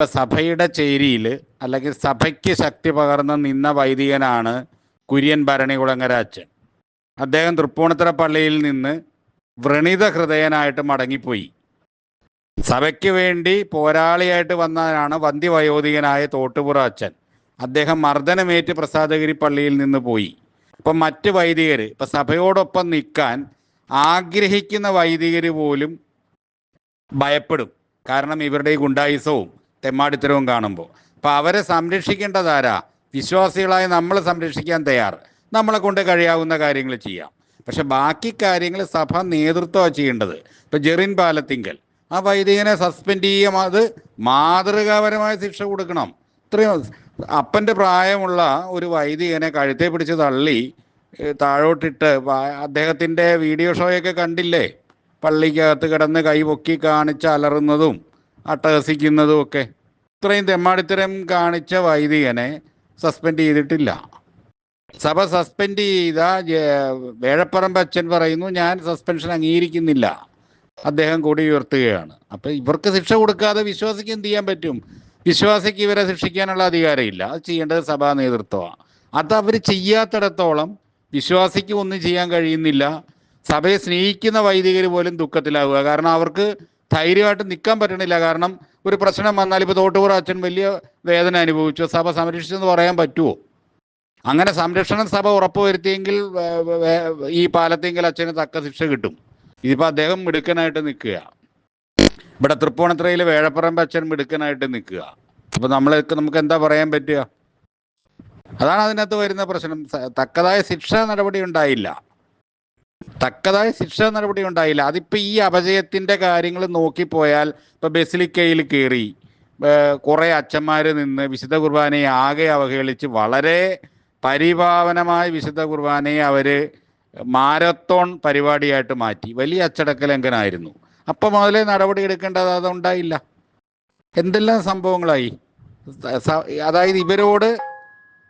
ഇപ്പൊ സഭയുടെ ചേരിയിൽ അല്ലെങ്കിൽ സഭയ്ക്ക് ശക്തി പകർന്ന് നിന്ന വൈദികനാണ് കുര്യൻ ഭരണികുളങ്ങര അച്ഛൻ അദ്ദേഹം തൃപ്പൂണിത്തറ പള്ളിയിൽ നിന്ന് വ്രണിത ഹൃദയനായിട്ട് മടങ്ങിപ്പോയി. സഭയ്ക്ക് വേണ്ടി പോരാളിയായിട്ട് വന്നവനാണ് വന്ധ്യവയോധികനായ തോട്ടുപുറ അച്ഛൻ. അദ്ദേഹം മർദ്ദനമേറ്റ് പ്രസാദഗിരി പള്ളിയിൽ നിന്ന് പോയി. അപ്പം മറ്റ് വൈദികർ ഇപ്പം സഭയോടൊപ്പം നിൽക്കാൻ ആഗ്രഹിക്കുന്ന വൈദികർ പോലും ഭയപ്പെടും. കാരണം ഇവരുടെ ഈ ഗുണ്ടായുസവും തെമ്മാടിത്തരവും കാണുമ്പോൾ. അപ്പോൾ അവരെ സംരക്ഷിക്കേണ്ടതാരാ വിശ്വാസികളായ നമ്മൾ സംരക്ഷിക്കാൻ തയ്യാർ. നമ്മളെ കൊണ്ട് കഴിയാവുന്ന കാര്യങ്ങൾ ചെയ്യാം. പക്ഷെ ബാക്കി കാര്യങ്ങൾ സഭ നേതൃത്വമാണ് ചെയ്യേണ്ടത്. ഇപ്പം ജെറിൻ പാലത്തിങ്കൽ ആ വൈദികനെ സസ്പെൻഡ് ചെയ്യാം. അത് മാതൃകാപരമായ ശിക്ഷ കൊടുക്കണം. ഇത്രയും അപ്പന്റെ പ്രായമുള്ള ഒരു വൈദികനെ കഴുത്തെ പിടിച്ച് തള്ളി താഴോട്ടിട്ട് അദ്ദേഹത്തിന്റെ വീഡിയോ ഷോയൊക്കെ കണ്ടില്ലേ? പള്ളിക്കകത്ത് കിടന്ന് കൈ പൊക്കി കാണിച്ച് അലറുന്നതും അട്ടഹസിക്കുന്നതും ഒക്കെ. ഇത്രയും തെമ്മാടിത്തരം കാണിച്ച വൈദികനെ സസ്പെൻഡ് ചെയ്തിട്ടില്ല. സഭ സസ്പെൻഡ് ചെയ്ത വേഴപ്പറമ്പ് അച്ഛൻ പറയുന്നു ഞാൻ സസ്പെൻഷൻ അംഗീകരിക്കുന്നില്ല. അദ്ദേഹം കൂടി ഉയർത്തുകയാണ്. അപ്പൊ ഇവർക്ക് ശിക്ഷ കൊടുക്കാതെ വിശ്വാസിക്ക് എന്ത് ചെയ്യാൻ പറ്റും? വിശ്വാസിക്ക് ഇവരെ ശിക്ഷിക്കാനുള്ള അധികാരമില്ല. അത് ചെയ്യേണ്ടത് സഭാ നേതൃത്വമാണ്. അത് അവർ ചെയ്യാത്തിടത്തോളം വിശ്വാസിക്ക് ഒന്നും ചെയ്യാൻ കഴിയുന്നില്ല. സഭയെ സ്നേഹിക്കുന്ന വൈദികർ പോലും ദുഃഖത്തിലാവുക. കാരണം അവർക്ക് ധൈര്യമായിട്ട് നിൽക്കാൻ പറ്റണില്ല. കാരണം ഒരു പ്രശ്നം വന്നാൽ ഇപ്പോൾ തോട്ടുപുറ അച്ഛൻ വലിയ വേദന അനുഭവിച്ചു. സഭ സംരക്ഷിച്ചെന്ന് പറയാൻ പറ്റുമോ അങ്ങനെ സംരക്ഷണ സഭ ഉറപ്പുവരുത്തിയെങ്കിൽ ഈ പാലത്തെങ്കിൽ അച്ഛന് തക്ക ശിക്ഷ കിട്ടും. ഇതിപ്പോൾ അദ്ദേഹം മിടുക്കനായിട്ട് നിൽക്കുക. ഇവിടെ തൃപ്പൂണിത്തുറയിൽ വേഴപ്പറമ്പ് അച്ഛൻ മിടുക്കനായിട്ട് നിൽക്കുക. അപ്പോൾ നമ്മളൊക്കെ നമുക്ക് എന്താ പറയാൻ പറ്റുക? അതാണ് അതിനകത്ത് വരുന്ന പ്രശ്നം. തക്കതായ ശിക്ഷാ നടപടി ഉണ്ടായില്ല. തക്കതായ ശിക്ഷ നടപടി ഉണ്ടായില്ല. അതിപ്പോൾ ഈ അപജയത്തിന്റെ കാര്യങ്ങൾ നോക്കിപ്പോയാൽ ഇപ്പോൾ ബസിലിക്കയിൽ കയറി കുറേ അച്ഛന്മാർ നിന്ന് വിശുദ്ധ കുർബാനയെ ആകെ അവഹേളിച്ച് വളരെ പരിപാവനമായ വിശുദ്ധ കുർബാനയെ അവർ മാരത്തോൺ പരിപാടിയായിട്ട് മാറ്റി. വലിയ അച്ചടക്ക ലംഘനമായിരുന്നു അപ്പം മുതലേ നടപടി എടുക്കേണ്ടത് അതുണ്ടായില്ല. എന്തെല്ലാം സംഭവങ്ങളായി? അതായത് ഇവരോട്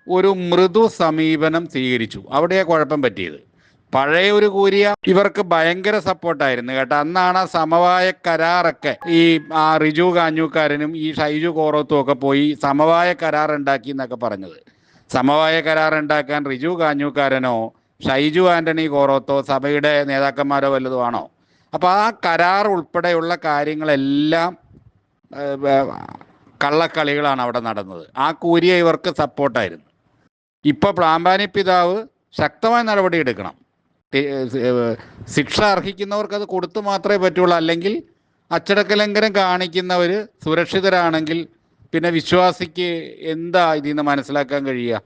ഒരു മൃദു സമീപനം സ്വീകരിച്ചു. അവിടെയാണ് കുഴപ്പം പറ്റിയത്. പഴയ ഒരു കൂരിയ ഇവർക്ക് ഭയങ്കര സപ്പോർട്ടായിരുന്നു കേട്ടോ. അന്നാണ് ആ സമവായ കരാറൊക്കെ ഈ ആ റിജു കാഞ്ഞൂക്കാരനും ഈ ഷൈജു കോറത്തും ഒക്കെ പോയി സമവായ കരാർ ഉണ്ടാക്കി എന്നൊക്കെ പറഞ്ഞത്. സമവായ കരാർ ഉണ്ടാക്കാൻ റിജു കാഞ്ഞൂക്കാരനോ ഷൈജു ആന്റണി കോറോത്തോ സഭയുടെ നേതാക്കന്മാരോ വല്ലതും ആണോ? അപ്പോൾ ആ കരാർ ഉൾപ്പെടെയുള്ള കാര്യങ്ങളെല്ലാം കള്ളക്കളികളാണ് അവിടെ നടന്നത്. ആ കൂരിയ ഇവർക്ക് സപ്പോർട്ടായിരുന്നു. ഇപ്പോൾ പ്ലാമ്പാനി പിതാവ് ശക്തമായ നടപടി എടുക്കണം ശിക്ഷ അർഹിക്കുന്നവർക്ക് അത് കൊടുത്തു മാത്രമേ പറ്റുള്ളൂ. അല്ലെങ്കിൽ അച്ചടക്ക ലംഘനം കാണിക്കുന്നവർ സുരക്ഷിതരാണെങ്കിൽ പിന്നെ വിശ്വാസിക്ക് എന്താ ഇതിൽ നിന്ന് മനസ്സിലാക്കാൻ കഴിയുക?